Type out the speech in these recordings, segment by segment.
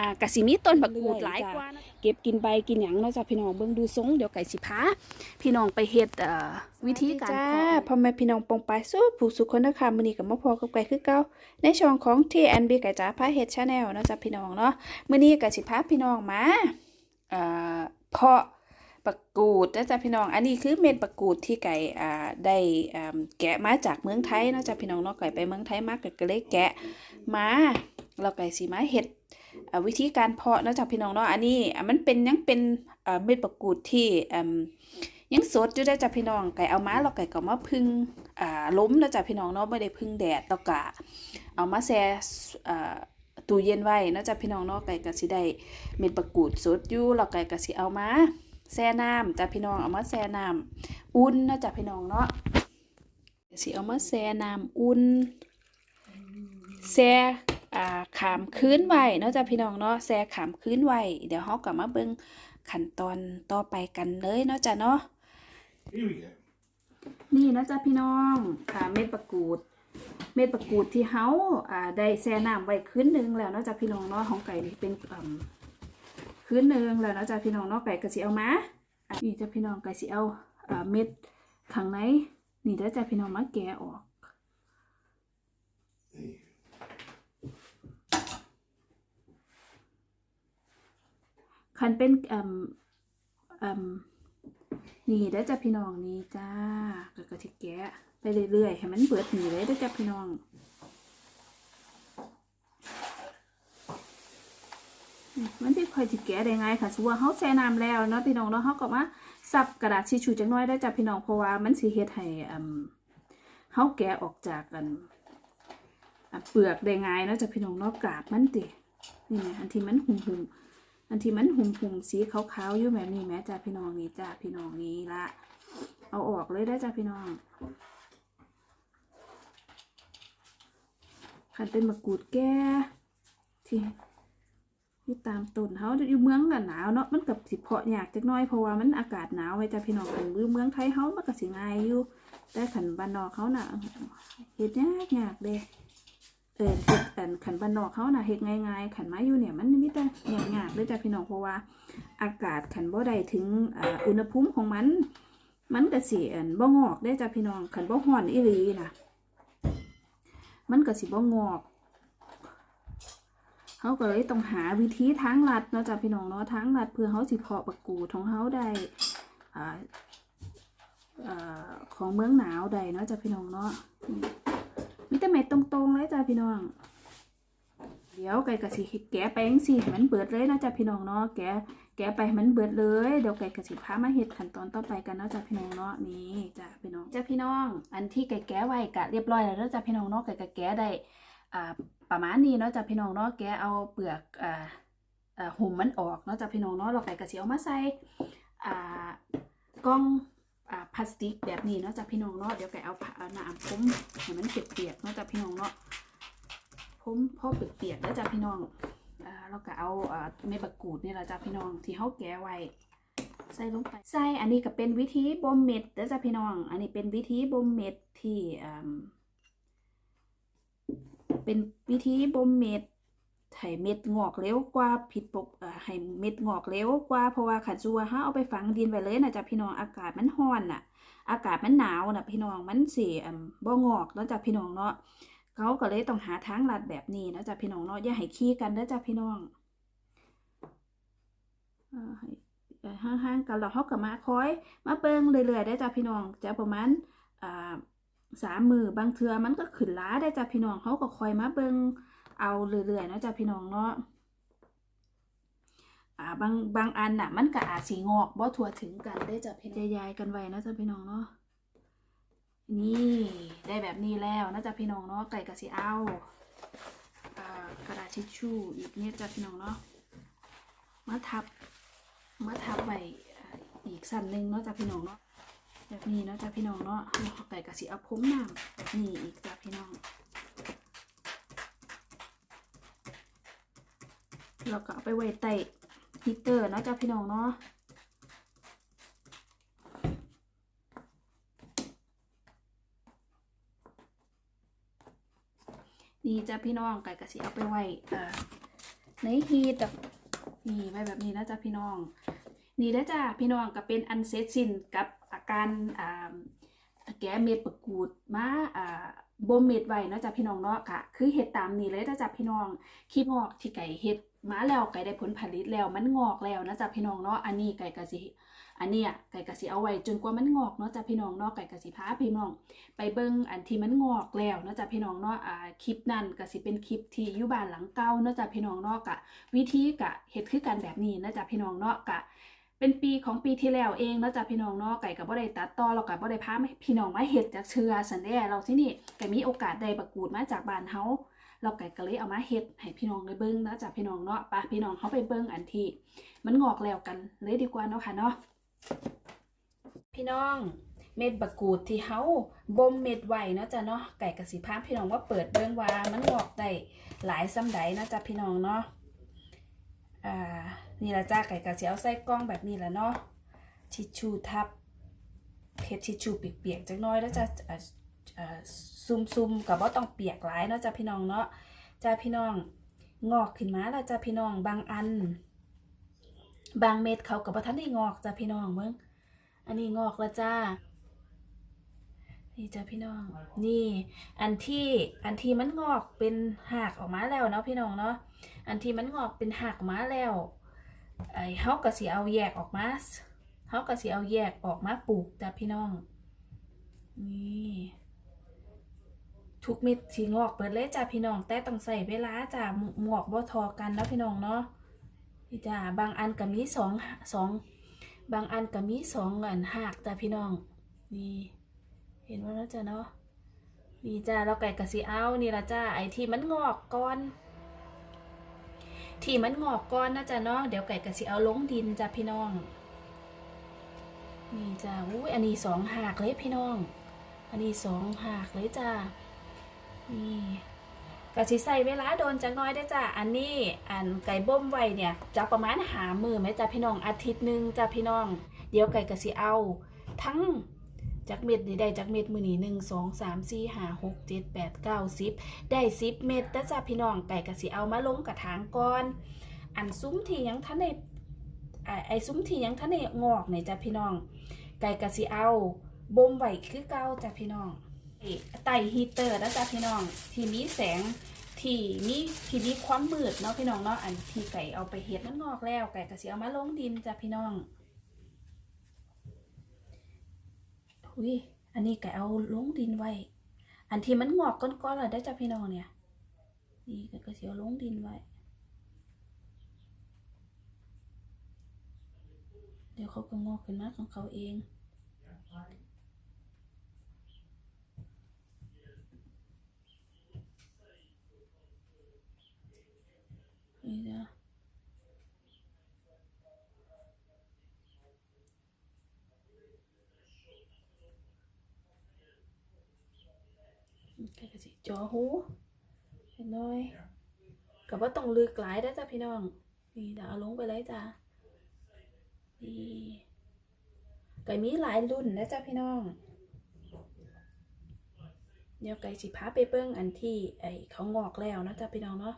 อ่ากะสิมีต้นบักกูดหลายกว่านะเก็บกินใบกินหยังเนาะจ้ะพี่น้องเบิ่งดูทรงเดี๋ยวไก่สิพาพี่น้องไปเฮ็ดเอ่อวิธีการเพาะพ่อแม่พี่น้องปองไปสู้ผู้สุขคนนะคะมื้อนี้ก็มาพอกับไก่คือเก่าในช่องของ TNB ไก่จ๋าพาเฮ็ด Channel เนาะจ้ะพี่น้องเนาะมื้อนี้ก็สิพาพี่น้องมาเอ่อเพาะปักกูดนะจ๊ะพี่น้อง อันนี้คือเม็ดปักกูดที่ไก่อ่าได้อ่าแกะมาจากเมืองไทยเนาะจ้ะพี่น้องเนาะไก่ไปเมืองไทยมาก็เลยแกะมาแล้วไก่สิมาเฮ็ดอ่า วิธีการเพาะนอกจากพี่น้องเนาะอันนี้มันเป็นยังเป็นเม็ดประกูดที่ยังสดอยู่ได้จ้ะพี่น้องไก่เอามาแล้วไก่ก็มาพึ่งล้มแล้วจ้ะพี่น้องเนาะไม่ได้พึ่งแดดแล้วก็เอามาแช่ตู้เย็นไว้นะจ้ะพี่น้องเนาะไก่ก็สิได้เม็ดประกูดสดอยู่แล้วไก่ก็สิเอามาแช่น้ำจ้ะพี่น้องเอามาแช่น้ำอุ่นนะจ้ะพี่น้องเนาะสิเอามาแช่น้ำอุ่นแช่ อ่าขามคืนไว้เนาะจ้ะพี่น้องเนาะแซ่ขามคืนไว้เดี๋ยวเฮากลับมาเบิ่งขั้นตอนต่อไปกันเลยเนาะจ้ะเนาะนี่นะจ้ะพี่น้องค่ะเม็ดประกูด เม็ดประกูดที่เฮาอ่าได้แช่น้ำไว้คืนหนึงแล้วเนาะจ้ะพี่น้องเนาะของไก่นี่เป็นอ่าคืนหนึงแล้วเนาะจ้ะพี่น้องเนาะไก่ก็สิเอามานี่จ้ะพี่น้องไก่สิเอาอ่าเม็ดข้างในนี่เด้อจ้ะพี่น้องมาแกะออก คันเป็นอมอมนี่ได้จ้ะพี่น้องนี่จ้าก็ก็สิแกะไปเรื่อยๆให้มันเบิดนี่เลยได้จ้ะพี่น้องมันที่ค่อยสิแกะได้ไงค่ะสมมุติว่าเฮาแช่น้ำแล้วเนาะพี่น้องเนาะเฮาก็มาซับกระดาษทิชชูจักหน่อยได้จ้ะพี่น้องเพราะว่ามันสิเฮ็ดให้อืมเฮาแกะออกจากกันเปลือกได้ง่ายเนาะจ้ะพี่น้องเนาะกาบมันตินี่ไงอันที่มันหุ่มๆ อันที่มันหุ่มหุ่มๆสีขาวๆอยู่แบบนี้แม่จ้าพี่น้องนี่จ้าพี่น้องนี่ละเอาออกเลยได้จ้าพี่น้องคันเป็นมะกรูดแก่ที่ที่ตามต้นเขาอยู่เมืองน่ะหนาวเนาะมันกับสิเพาะยากจักน้อยเพราะว่ามันอากาศหนาวไว้จ้าพี่น้องกันอยู่เมืองไทยเขามันก็สิง่ายอยู่แต่ขันบ้านนอกเขาน่ะเฮ็ดยากยากเด้ เออเฮ็ดอันขันบ้านนอกเขาน่ะเฮ็ดง่ายๆขันมาอยู่เนี่ยมันมีแต่ยากๆเลยจ้ะพี่น้องเพราะว่า อากาศขันบ่ได้ถึงอ,อุณหภูมิของมัน มันก็สิอันบ่งอกได้จ้ะพี่น้องขันบ่ฮ้อนอีหลีน่ะ มันก็สิบ่งอกเขาก็เลยต้องหาวิธีทางลัดเนาะจ้ะพี่น้องเนาะทางลัดเพื่อเขาสิเพาะบักกูของเขาได้อ่าอ่าของเมืองหนาวได้เนาะจ้ะพี่น้องเนาะ มีแต่เม็ดตรงๆเลยจ้ะพี่น้อง เดี๋ยวไก่กะสิแกะไปจังสิให้มันเบิดเลยนะจ้ะพี่น้องเนาะแกะแกะไปให้มันเบิดเลย เดี๋ยวไก่กะสิพามาเฮ็ดขั้นตอนต่อไปกันเนาะจ้ะพี่น้องเนาะนี่จ้ะพี่น้องจ้ะพี่น้อง อันที่ไก่แกะไว้กะเรียบร้อยแล้วเนะจ้ะพี่น้องเนาะไก่กะแกะได้อ่าประมาณนี้เนาะจ้ะพี่น้องเนาะแกะเอาเปลือกอ่าอ่าหุ่มมันออกเนาะจ้ะพี่น้องเนาะแล้วไก่กะสิเอามาใส่อ่ากล้อง พลาสติกแบบนี้เนาะจ้ะพี่น้องเนาะเดี๋ยวไก่เอาผ้าเอาน้ำพุ่มให้มันเปียกๆเนาะจ้ะพี่น้องเนาะพุ่มพ่อเปียกๆแล้วจ้ะพี่น้องอ่าแล้วก็เอาอ่าเม็ดบักกูดนี่แหละจ้ะพี่น้องที่เฮาแกะไว้ใส่ลงไปใส่อันนี้ก็เป็นวิธีบ่มเม็ดเด้อจ้ะพี่น้อง อันนี้เป็นวิธีบ่มเม็ดที่อ่าเป็นวิธีบ่มเม็ด ให้เม็ดงอกเร็วกว่าผิดปกให้เม็ดงอกเร็วกว่าเพราะว่าขันซัวาเฮาเอาไปฝังดินไว้เลยนะจ๊ะพี่น้องอากาศมันร้อนน่ะ อากาศมันหนาวน่ะพี่น้องมันสิอ่าบ่งอกเนาะจ้ะพี่น้องเนาะเขาก็เลยต้องหาทางลัดแบบนี้นะจ้ะพี่น้องเนาะอย่าให้ขี้กันเด้อจ้ะพี่น้องห้เอ่อห่างๆกันแล้วเฮาก็มาคอย มาเบิงเรื่อยๆได้จ้ะพี่น้องจะประมาณอ่าสามมือบางเทือมันก็ขึ้นล้าได้จ้ะพี่น้องเขาก็คอยมาเบิ่ง เอาเรื่อยๆเนาะจ้ะพี่น้องเนาะอ่าบางบางอันน่ะ มันก็อาจสีงอกบ่ทั่วถึงกันได้จ้ะพี่ยายๆกันไว้นะจ้ะพี่น้องเนาะนี่ได้แบบนี้แล้วนะจ้ะพี่น้องเนาะไก่กะสิเอากระดาษทิชชู่อีกเนี่ยจ้ะพี่น้องเนาะมาทับมาทับไว้อีกสั้นหนึ่งเนาะจ้ะพี่น้องเนาะแบบนี้เนาะจ้ะพี่น้องเนาะไก่กะสิเอาพรมน้ำแบบนี้อีกจ้ะพี่น้อง แล้วก็เอาไปไว้ใต้ฮีตเตอร์นะจ้าพี่น้องเนาะนี่จ้าพี่น้องไก่กระสิเอาไปไว้ในฮีตนี่ไว้แบบนี้นะจ๊ะพี่น้อง นี่นะจ้ะพี่น้องก็เป็นอันเสร็จสิ้นกับอาการแกะเม็ดประกูดมาอ่า บ่มเม็ดไว้เนาะจ้ะพี่น้องเนาะก็คือเฮ็ดตามนี้เลยนะจ๊ะพี่น้องคลิปงอกที่ไก่เฮ็ดมาแล้วไก่ได้ผลผลิตแล้วมันงอกแล้วนะจ๊ะพี่น้องเนาะอันนี้ไก่ก็สิอันเนี้ยไก่ก็สิเอาไว้จนกว่ามันงอกเนาะจ้ะพี่น้องเนาะไก่ก็สิพาพี่น้อง ไปเบิ่งอันที่มันงอกแล้วเนาะจ้ะพี่น้องเนาะอ่าคลิปนั้นก็สิเป็นคลิปที่อยู่บ้านหลังเก่าเนาะจ้ะพี่น้องเนาะกะ วิธีกะเฮ็ดคือกันแบบนี้นะจ้ะพี่น้องเนาะกะ เป็นปีของปีที่แล้วเองเนาะจ้ะพี่น้องเนาะไก่กับบ่ได้ตัดต่อเรากับบ่ได้พาพี่น้องมาเฮ็ดจากเชือสันแด้เราที่นี่ไก่มีโอกาสได้ประกูดมาจากบ้านเฮาเราไก่ก็เลยเอามาเฮ็ดให้พี่น้องได้เบิ่งเนาะจ้ะพี่น้องเนาะปะพี่น้องเฮาไปเบิ่งอันที่มันงอกแล้วกันเลยดีกว่าเนาะค่ะเนาะพี่น้องเม็ดบักกูดที่เฮาบ่มเม็ดไว้เนาะจ้ะเนาะไก่กสิพามพี่น้องว่าเปิดเบิ่งว่ามันงอกได้หลายซ้ำใดเนาะจ้ะพี่น้องเนาะ อ่านี่ละจ้าไก่กระเสิเอาใส่กล้องแบบนี้ละเนาะทิชชู่ทับเพชรทิชชู่เปียกๆจักน้อยแล้วจะอ่อเอ่อซุ่มๆกับว่าต้องเปียกหลายเนาะจ้าพี่น้องเนาะจ้าพี่น้องงอกขึ้นมาแล้วจ้าพี่น้องบางอัน บางเม็ดเขากับว่าท่านได้งอกจ้าพี่น้องเบิ่งอันนี้งอกแล้วจ้า นี่จ้าพี่น้อง นี่ อันที่อันที่มันงอกเป็นหากออกมาแล้วเนาะพี่น้องเนาะ อันที่มันงอกเป็นหักมาแล้วไอ้เฮาก็สิเอาแยกออกมาเฮาก็สิเอาแยกออกมาปลูกจ้ะพี่น้อง นี่ทุกเม็ดสิงอกเปิดเลยจ้ะพี่น้อง แต่ต้องใส่เวลาจ้ะหมวกบ่ทอกันเนาะพี่น้องเนาะนี่จ้ะบางอันก็มีสองสองบางอันก็มีสองอันหักจ้ะพี่น้อง นี่ เห็นว่าแล้วจ้ะเนาะนี่จ้ะเราไก่กะสิเอานี่ละจ้ะไอ้ที่มันงอกก่อนที่มันงอกก้อนนะจ๊ะเนาะเดี๋ยวไก่กะสิเอาลงดินจ้ะพี่น้องนี่จ้ะอุ้ยอันนี้สองหากเลยพี่น้อง อันนี้สองหากเลยจ้ะนี่กะสิใส่เวลาโดนจักหน้อยได้จ้ะอันนี้อันไก่บ่มไว้เนี่ยจะประมาณหามือไหมจ้ะพี่น้องอาทิตย์หนึ่งจ้ะพี่น้อง เดี๋ยวไก่กะสิเอา ทั้ง จากเม็ดนี่ได้จากเม็ดมือนี่หนึ่งสองสามสี่ห้าหกเจ็ดแปดเก้าสิบได้สิบเม็ดแต่จ้าพี่น้องไก่กะสิเอามาลงกระถางก่อน อันซุ้มที่ยังท่านในไอ้ซุ้มที่ยังท่านในงอกเนี่ยจ้าพี่น้อง ไก่กะสิเอาบ่มไว้คือเก่าจ้าพี่น้องไตฮีเตอร์นะจ้าพี่น้อง ที่มีแสงที่มีที่มีความมืดเนาะพี่น้องเนาะอันที่ไก่เอาไปเฮ็ดมันงอกแล้ว ไก่กะสิเอามาลงดินจ้าพี่น้อง อุ้ยอันนี้ไก่เอาลงดินไว้ อันที่มันงอกก้อนๆเลยได้จ้ะพี่น้องเนี่ย นี่ก็กระเสียวลงดินไว้ เดี๋ยวเขาก็งอกขึ้นมาของเขาเองนี่จ้ะ ก็กระสิจอหูเห็นน้อยกับว่าต้องลึกหลายได้จ้ะพี่น้อง นี่เดี๋ยวเอาลงไปเลยจ้ะนี่ไก่มีหลายรุ่นนะจ้ะพี่น้อง เดี๋ยวไก่สิพาไปเบิ้งอันที่ไอเขางอกแล้วนะจ๊ะพี่น้องเนาะ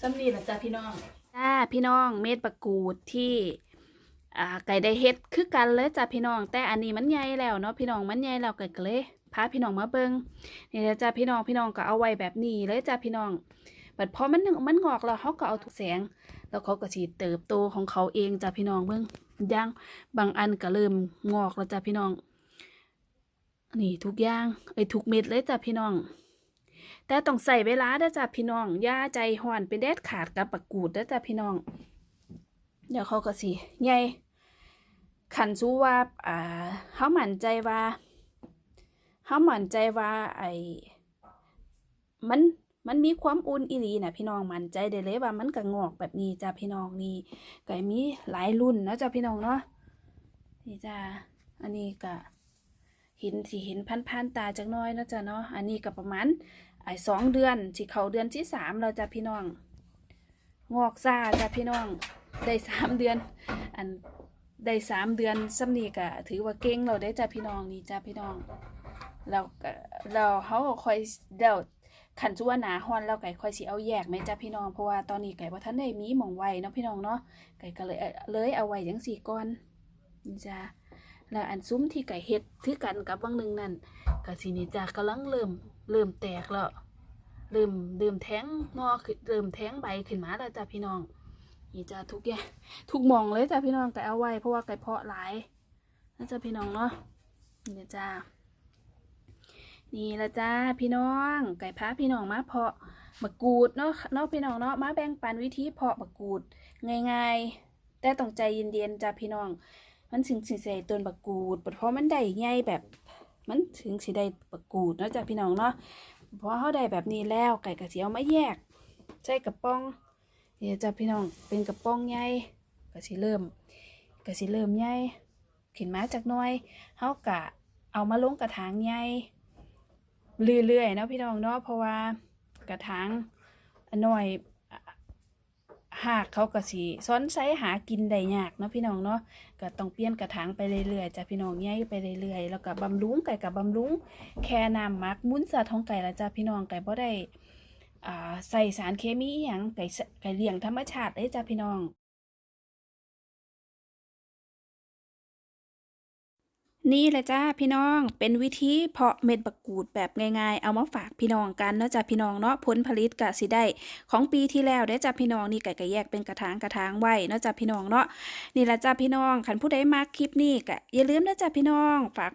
สำนีแหละจ้าพี่น้องจ้าพี่น้องเม็ดประกูดที่อ่าไก่ได้เฮ็ดคือกันเลยจ้าพี่น้อง แต่อันนี้มันใหญ่แล้วเนาะพี่น้องมันใหญ่แล้วไก่ก็เลยพาพี่น้องมาเบิงนี่แหละจ้าพี่น้องพี่น้องก็เอาไว้แบบนี้เลยจ้าพี่น้องบัดพอมันมันงอกแล้วเขาก็เอาทุกแสง แล้วเขาก็สิเติบโตของเขาเองจ้าพี่น้องเบิ่งย่างบางอันก็เริ่มงอกแล้วจ้าพี่น้อง นี่ทุกอย่างไอ้ทุกเม็ดเลยจ้าพี่น้อง แต่ต้องใส่เวลาเด้อจ้ะพี่น้องอย่าใจห่อนเป็นเด็ดขาดกับปากกูดเด้อจ้ะพี่น้อง เดี๋ยวเขาก็สิใหญ่ขันสู้ว่าอ่าเฮาหมั่นใจว่าเฮาหมั่นใจว่าไอ้มันมันมีความอุ่นอีหลีนะพี่น้องมั่นใจได้เลยว่ามันก็งอกแบบนี้จ้ะพี่น้องนี่ก็มีหลายรุ่นนะจ้ะพี่น้องเนาะนี่จ้ะอันนี้ก็เห็นสิเห็นพันๆตาจักน้อยนะจ้ะเนาะอันนี้ก็ประมาณ ไอ้สองเดือนสิเขาเดือนที่สามแล้วจ้ะพี่น้อง งอกซาจ้ะพี่น้อง ได้สามเดือน อันได้สามเดือนซ้ำนี่ก็ถือว่าเก่งเราได้จ้ะพี่น้องนี่จ้ะพี่น้องเราเราเขาคอยเดาขันชั่วหนาฮอนเราไก่คอยสิเอาแยกไหมจ้ะพี่น้องเพราะว่าตอนนี้ไก่ว่าท่านได้มีหมองไวเนาะพี่น้องเนาะไก่ก็เลยเลยเอาไว้จังสี่ก้อนนี่จ้ะแล้วอันซุ้มที่ไก่เฮ็ดคือกันกับบางหนึงนั่นก็สินี่จ้ะกำลังเริ่ม เริ่มแตกแล้วเริ่มเริ่มแทงงอขึ้นเริ่มแทงใบขึ้นมาแล้วจ้ะพี่น้องนี่จ้ะทุกอย่างทุกมองเลยจ้ะพี่น้องไก่เอาไว้เพราะว่าไก่เพาะหลายนะจ้ะพี่น้องเนาะนี่จ้ะนี่ละจ้าพี่น้อง ไก่พาพี่น้องมาเพาะมะกรูดเนาะเนาะพี่น้องเนาะมาแบ่งปันวิธีเพาะมะกรูดง่ายๆ แต่ต้องใจเย็นๆจ้ะพี่น้อง มันถึงสิใส่ต้นมะกรูดเพราะมันได้ใหญ่แบบ มันถึงสิได้มะกูดเนาะจ้ะพี่น้องเนาะเพราะเขาได้แบบนี้แล้วไก่กระเสียวมาแยกใส่กระป๋องเดี๋ยวจ้ะพี่น้องเป็นกระป๋องใหญ่ก็สิเริ่มก็สิเริ่มใหญ่ขึ้นมาจากหน้อยเฮากะเอามาลงกระถางใหญ่เรื่อยๆเนาะพี่น้องเนาะเพราะว่ากระถางอนน้อย หากเขาก็สีซ้อนไซหากินได้ยากเนาะพี่น้องเนาะก็ต้องเปลี่ยนกระถางไปเรื่อยๆจ้ะพี่น้องใหญ่ไปเรื่อยๆแล้วก็บำรุงไก่กับบำรุงแค่น้ำมักมุ้นสาท้องไก่ละจ้ะพี่น้องไก่บ่ได้อ่าใส่สารเคมีอย่างไก่ไก่เลี้ยงธรรมชาติเลยจ้ะพี่น้อง นี่แหละจ้าพี่น้องเป็นวิธีเพาะเม็ดบักกูดแบบง่ายๆ เอามาฝากพี่น้องกันเนาะจ้าพี่น้องเนาะผลผลิตกะสิได้ของปีที่แล้วได้จ้าพี่น้องนี่ไก่ก็แยกเป็นกระถางกระถางไว้เนาะจ้าพี่น้องเนาะนี่แหละจ้าพี่น้องขันผู้ใดมักคลิปนี้กะอย่าลืมนะจ้าพี่น้อง ฝาก